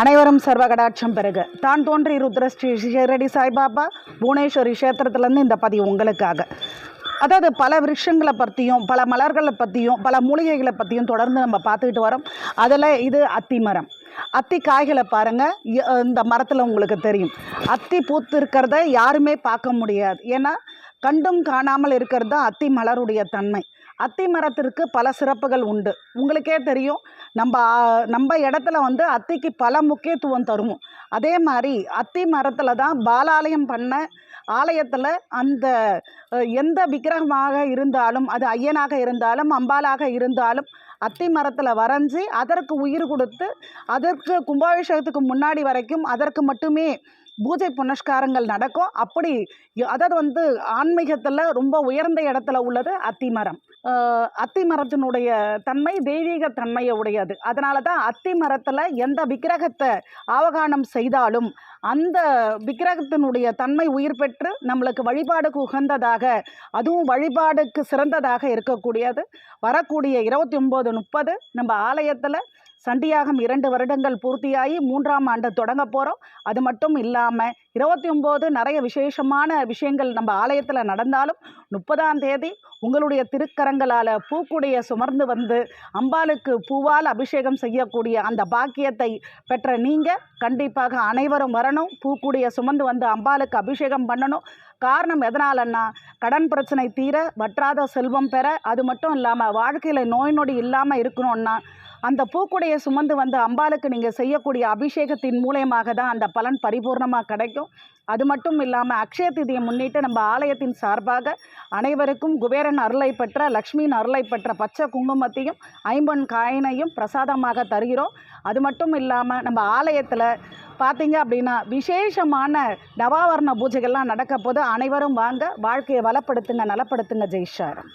அனைவரும் சர்வகடாட்சம் பெருக தான் தோன்றி ருத்ர ஸ்ரீ ஷிரடி சாய்பாபா புவனேஸ்வரி க்ஷேத்திரத்துலேருந்து இந்த பதிவு உங்களுக்காக. அதாவது பல விருஷங்களை பற்றியும் பல மலர்களை பற்றியும் பல மூலிகைகளை பற்றியும் தொடர்ந்து நம்ம பார்த்துக்கிட்டு வரோம். அதில் இது அத்தி மரம். அத்தி காய்களை பாருங்கள் இந்த மரத்தில் உங்களுக்கு தெரியும். அத்தி பூத்து இருக்கிறத யாருமே பார்க்க முடியாது. ஏன்னா கண்டும் காணாமல் இருக்கிறது தான் அத்தி மலருடைய தன்மை. அத்தி மரத்திற்கு பல சிறப்புகள் உண்டு. உங்களுக்கே தெரியும் நம்ம நம்ம இடத்துல வந்து அத்திக்கு பல முக்கியத்துவம் தருவோம். அதே மாதிரி அத்தி மரத்தில் தான் பாலாலயம் பண்ண ஆலயத்தில் அந்த எந்த விக்கிரகமாக இருந்தாலும் அது ஐயனாக இருந்தாலும் அம்பாலாக இருந்தாலும் அத்தி மரத்தில் வரைஞ்சி அதற்கு உயிர் கொடுத்து அதற்கு கும்பாபிஷேகத்துக்கு முன்னாடி வரைக்கும் அதற்கு மட்டுமே பூஜை புனஸ்காரங்கள் நடக்கும். அப்படி அதாவது வந்து ஆன்மீகத்தில் ரொம்ப உயர்ந்த இடத்துல உள்ளது அத்தி மரம். அத்தி மரத்தினுடைய தன்மை தெய்வீக தன்மையை உடையது. அதனால தான் அத்தி மரத்தில் எந்த விக்கிரகத்தை ஆவகானம் செய்தாலும் அந்த விக்கிரகத்தினுடைய தன்மை உயிர் பெற்று நம்மளுக்கு வழிபாடுக்கு உகந்ததாக அதுவும் வழிபாடுக்கு சிறந்ததாக இருக்கக்கூடியது. வரக்கூடிய இருபத்தி ஒம்பது முப்பது நம்ம ஆலயத்தில் சண்டியாகம் இரண்டு வருடங்கள் பூர்த்தியாகி மூன்றாம் ஆண்டு தொடங்க போகிறோம் அது மட்டும் இல்லாமல் இருபத்தி ஒம்போது நிறைய விசேஷமான விஷயங்கள் நம்ம ஆலயத்தில் நடந்தாலும் முப்பதாம் தேதி உங்களுடைய திருக்கரங்களால் பூக்குடைய சுமர்ந்து வந்து அம்பாளுக்கு பூவால் அபிஷேகம் செய்யக்கூடிய அந்த பாக்கியத்தை பெற்ற நீங்கள் கண்டிப்பாக அனைவரும் வரணும். பூக்குடைய சுமந்து வந்து அம்பாளுக்கு அபிஷேகம் பண்ணணும். காரணம் எதனாலன்னா கடன் பிரச்சனை தீர வற்றாத செல்வம் பெற. அது மட்டும் இல்லாமல் வாழ்க்கையில் நோய் நொடி இல்லாமல் இருக்கணும்னா அந்த பூக்குடைய சுமந்து வந்து அம்பாளுக்கு நீங்கள் செய்யக்கூடிய அபிஷேகத்தின் மூலயமாக தான் அந்த பலன் பரிபூர்ணமாக கிடைக்கும். அது மட்டும் இல்லாமல் அக்ஷய திதியை முன்னிட்டு நம்ம ஆலயத்தின் சார்பாக அனைவருக்கும் குபேரன் அருளை பெற்ற லக்ஷ்மியின் அருளை பெற்ற பச்சை குங்குமத்தையும் ஐம்பொன் காயினையும் பிரசாதமாக தருகிறோம். அது மட்டும் இல்லாமல் நம்ம ஆலயத்தில் பார்த்தீங்க அப்படின்னா விசேஷமான நவாவரண பூஜைகள்லாம் நடக்க போது அனைவரும் வாங்க வாழ்க்கையை வளப்படுத்துங்க நலப்படுத்துங்க ஜெய்ஷாரம்